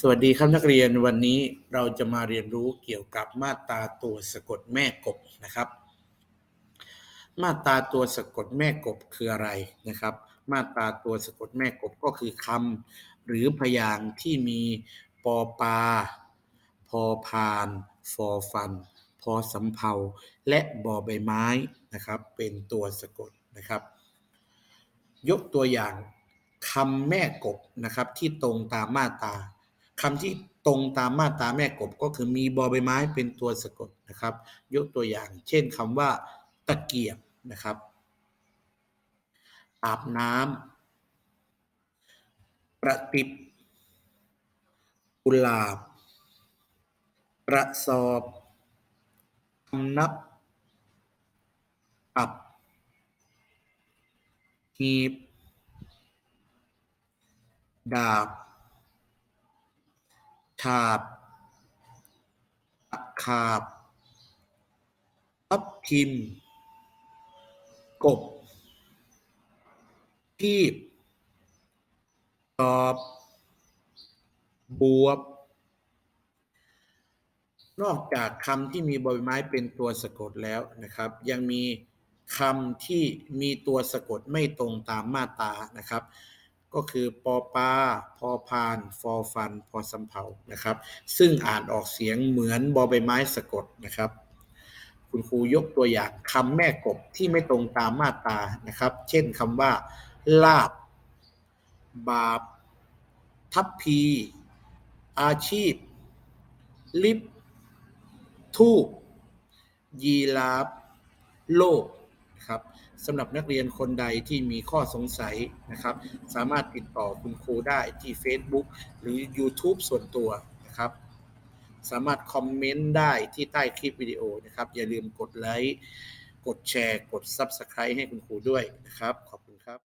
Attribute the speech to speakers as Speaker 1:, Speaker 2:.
Speaker 1: สวัสดีครับนักเรียนวันนี้เราจะมาเรียนรู้เกี่ยวกับมาตราตัวสะกดแม่กบนะครับ มาตราตัวสะกดแม่กบคืออะไรนะครับ มาตราตัวสะกดแม่กบก็คือคำหรือพยางค์ที่มีปอปา พอพานฟอฟัน พอสำเภาและบอใบไม้นะครับ เป็นตัวสะกดนะครับ ยกตัวอย่างคำแม่กบนะครับที่ตรงตามมาตรา คำที่ตรงตามมาตราแม่กบก็คือมีบอใบไม้เป็นตัวสะกดนะครับ ยกตัวอย่าง เช่นคำว่า ตะเกียบนะครับอาบน้ำประติบกุลาบ ประสอบคำนับอับหีบ ดาบ ฉาบขาบทับทิม กบทีบตอบ บวบ นอกจากคำที่มีใบไม้เป็นตัวสะกดแล้วนะครับ ยังมีคำที่มีตัวสะกดไม่ตรงตามมาตรานะครับ ก็คือปอปาพอพาน ฟอฟัน พอสำเภานะครับ ซึ่งอ่านออกเสียงเหมือนบอใบไม้สะกดนะครับ คุณครูยกตัวอย่างคำแม่กบที่ไม่ตรงตามมาตานะครับ เช่นคำว่า ลาบ บาป ทัพพี อาชีพ ลิฟทูบยีราฟโลก ครับสำหรับนักเรียนคนใดที่มีข้อสงสัยนะครับ สามารถติดต่อคุณครูได้ที่ Facebook หรือ YouTube ส่วนตัวนะครับ สามารถคอมเมนต์ได้ที่ใต้คลิปวิดีโอนะครับ อย่าลืมกดไลค์ กดแชร์ กด Subscribe ให้คุณครูด้วยนะครับขอบคุณครับ